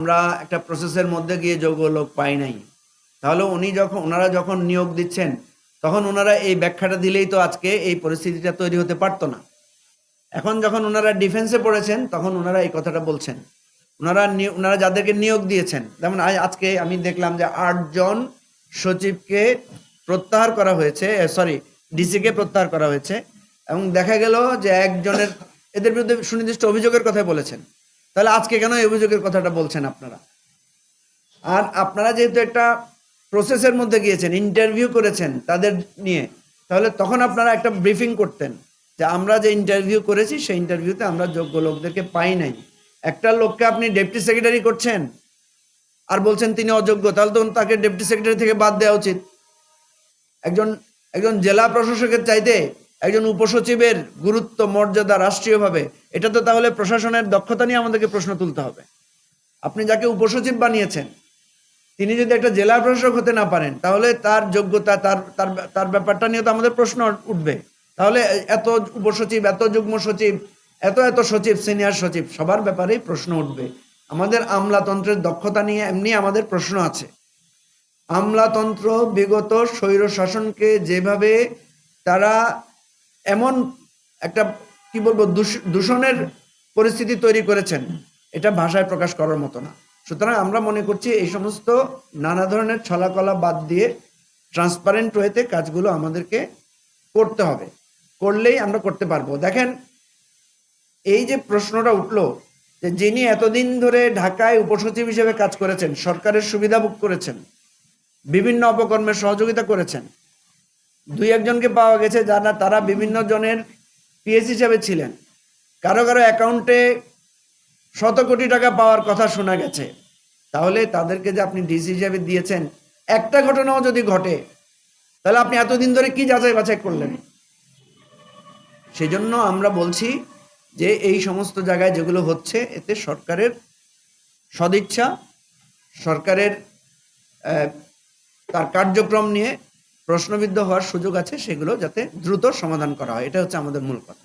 আমরা একটা প্রসেসের মধ্যে গিয়ে যোগ্য লোক পাই নাই। তাহলে উনি যখন, ওনারা যখন নিয়োগ দিচ্ছেন, তখন ওনারা এই ব্যাখ্যাটা দিলেই তো আজকে এই পরিস্থিতিটা তৈরি হতে পারতো না। এখন যখন ওনারা ডিফেন্সে পড়েছেন, তখন ওনারা এই কথাটা বলছেন। ওনারা ওনারা যাদেরকে নিয়োগ দিয়েছেন, যেমন আজ- আজকে আমি দেখলাম যে আটজন সচিবকে প্রত্যাহার করা হয়েছে সরি ডিসিকে প্রত্যাহার করা হয়েছে, এবং দেখা গেল যে একজনের, এদের বিরুদ্ধে সুনির্দিষ্ট অভিযোগের কথা বলেছেন। তাহলে আজকে কেন এই অভিযোগের কথাটা বলছেন আপনারা? আর আপনারা যেহেতু একটা প্রসেসের মধ্যে গিয়েছেন ইন্টারভিউ করেছেন তাদের নিয়ে, তাহলে তখন আপনারা একটা ব্রিফিং করতেন যে আমরা যে ইন্টারভিউ করেছি, সেই ইন্টারভিউতে আমরা যোগ্য লোকদেরকে পাই নাই। একটা লোককে আপনি ডেপুটি সেক্রেটারি করছেন আর বলছেন তিনি অযোগ্য, তাহলে তো তাকে ডেপুটি সেক্রেটারি থেকে বাদ দেওয়া উচিত। একজন একজন জেলা প্রশাসকের চাইতে একজন উপসচিবের গুরুত্ব, মর্যাদা রাষ্ট্রীয়ভাবে, এটা তো তাহলে প্রশাসনের দক্ষতা নিয়ে আমাদেরকে প্রশ্ন তুলতে হবে। আপনি যাকে উপসচিব বানিয়েছেন, তিনি যদি একটা জেলা প্রশাসক হতে না পারেন, তাহলে তার যোগ্যতা, তার তার তার ব্যাপারটা নিয়ে তো আমাদের প্রশ্ন উঠবে। তাহলে এত উপসচিব, এত যুগ্ম সচিব, এত এত সচিব, সিনিয়র সচিব, সবার ব্যাপারেই প্রশ্ন উঠবে। আমাদের আমলাতন্ত্রের দক্ষতা নিয়ে এমনি আমাদের প্রশ্ন আছে। আমলাতন্ত্র বিগত স্বৈর শাসনকে যেভাবে তারা এমন একটা, কি বলব, দূষ- দূষণের পরিস্থিতি তৈরি করেছেন। এটা ভাষায় প্রকাশ করার মতো না। সুতরাং আমরা মনে করছি এই সমস্ত নানা ধরনের ছলাকলা বাদ দিয়ে ট্রান্সপারেন্ট ওয়েতে কাজগুলো আমাদেরকে করতে হবে। করলেই আমরা করতে পারব। দেখেন, এই যে প্রশ্নটা উঠল যে যিনি এতদিন ধরে ঢাকায় উপসচিব হিসেবে কাজ করেছেন, সরকারের সুবিধা ভোগ করেছেন, বিভিন্ন অপকর্মের সহযোগিতা করেছেন দুই একজনকে পাওয়া গেছে যারা, তারা বিভিন্ন জনের পিএস হিসাবে ছিলেন। কারও কারও অ্যাকাউন্টে শত কোটি টাকা পাওয়ার কথা শোনা গেছে। তাহলে তাদেরকে যে আপনি ডিসি হিসাবে দিয়েছেন, একটা ঘটনাও যদি ঘটে, তাহলে আপনি এতদিন ধরে কি যাচাই বাছাই করলেন? সেই জন্য আমরা বলছি যে এই সমস্ত জায়গায় যেগুলো হচ্ছে, এতে সরকারের সদিচ্ছা, সরকারের তার কার্যক্রম নিয়ে প্রশ্নবিদ্ধ হওয়ার সুযোগ আছে, সেগুলো যাতে দ্রুত সমাধান করা হয়। এটা হচ্ছে আমাদের মূল কথা।